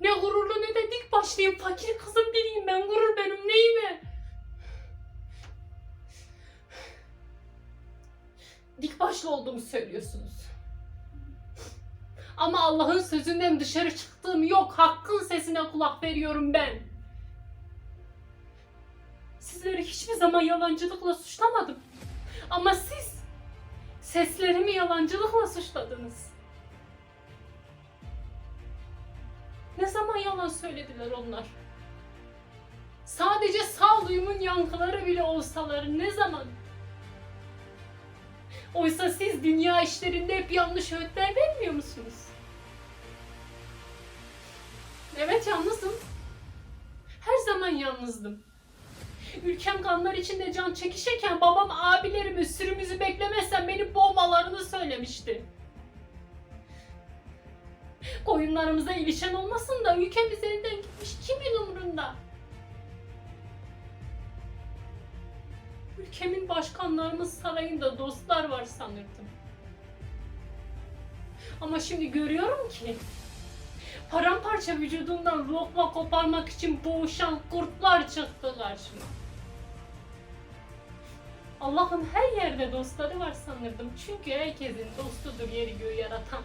Ne gururlu ne de dik başlıyım. Fakir kızım biriyim ben. Gurur benim neyime? Dik başlı olduğumu söylüyorsunuz. Ama Allah'ın sözünden dışarı çıktığım yok. Hakkın sesine kulak veriyorum ben. Sizleri hiçbir zaman yalancılıkla suçlamadım. Ama siz seslerimi yalancılıkla suçladınız. Ne zaman yalan söylediler onlar? Sadece sağduyumun yankıları bile olsalar ne zaman? Oysa siz dünya işlerinde hep yanlış öğütler vermiyor musunuz? Evet yalnızım. Her zaman yalnızdım. Ülkem kanlar içinde can çekişirken babam abilerimi sürümüzü beklemezsen beni boğmalarını söylemişti. Koyunlarımıza ilişen olmasın da ülkem üzerinden gitmiş kimin umrunda? Ülkemin başkanlarının sarayında dostlar var sanırdım. Ama şimdi görüyorum ki paramparça vücudundan lokma koparmak için boğuşan kurtlar çıktı karşıma. Allah'ın her yerde dostları var sanırdım. Çünkü herkesin dostudur yeri göğü yaratan.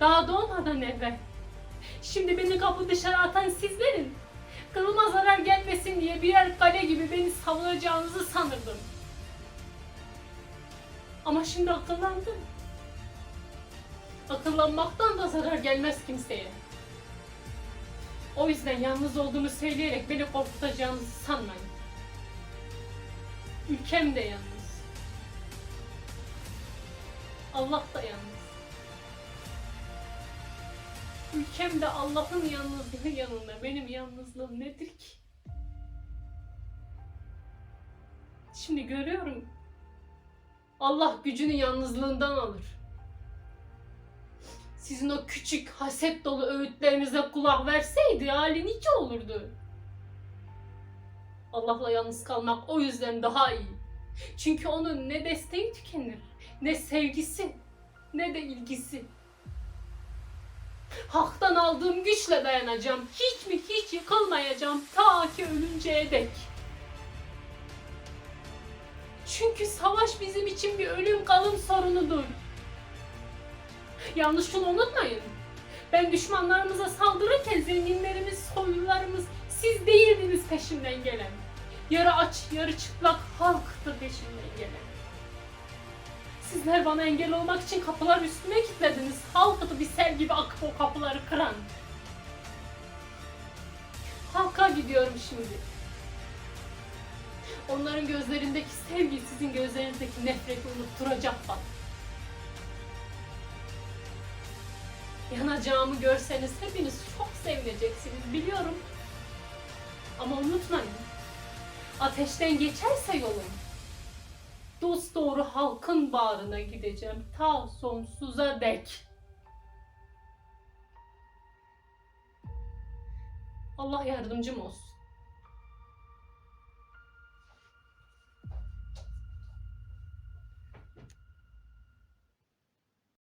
Daha doğmadan evvel. Şimdi beni kapı dışarı atan sizlerin kılıma zarar gelmesin diye birer kale gibi beni savunacağınızı sanırdım. Ama şimdi akıllandım. Akıllanmaktan da zarar gelmez kimseye. O yüzden yalnız olduğumu söyleyerek beni korkutacağınızı sanmayın. Ülkem de yalnız. Allah da yalnız. Ülkemde Allah'ın yalnızlığı yanında benim yalnızlığım nedir ki? Şimdi görüyorum. Allah gücünü yalnızlığından alır. Sizin o küçük haset dolu öğütlerinize kulak verseydi hali nice olurdu. Allah'la yalnız kalmak o yüzden daha iyi. Çünkü onun ne desteği tükenir, ne sevgisi, ne de ilgisi. Hak'tan aldığım güçle dayanacağım. Hiç mi hiç yıkılmayacağım ta ki ölünceye dek. Çünkü savaş bizim için bir ölüm kalım sorunudur. Yanlış şunu unutmayın. Ben düşmanlarımıza saldırırken zenginlerimiz, soylularımız siz değildiniz peşimden gelen. Yarı aç, yarı çıplak halktı peşimden gelen. Sizler bana engel olmak için kapılar üstüme kilitlediniz. Halkı bir sel gibi akıp o kapıları kıran. Halka gidiyorum şimdi. Onların gözlerindeki sevgi sizin gözlerinizdeki nefreti unutturacak bana. Yanacağımı görseniz hepiniz çok sevineceksiniz biliyorum. Ama unutmayın. Ateşten geçerse yolum. Dost doğru halkın bağrına gideceğim ta sonsuza dek. Allah yardımcım olsun.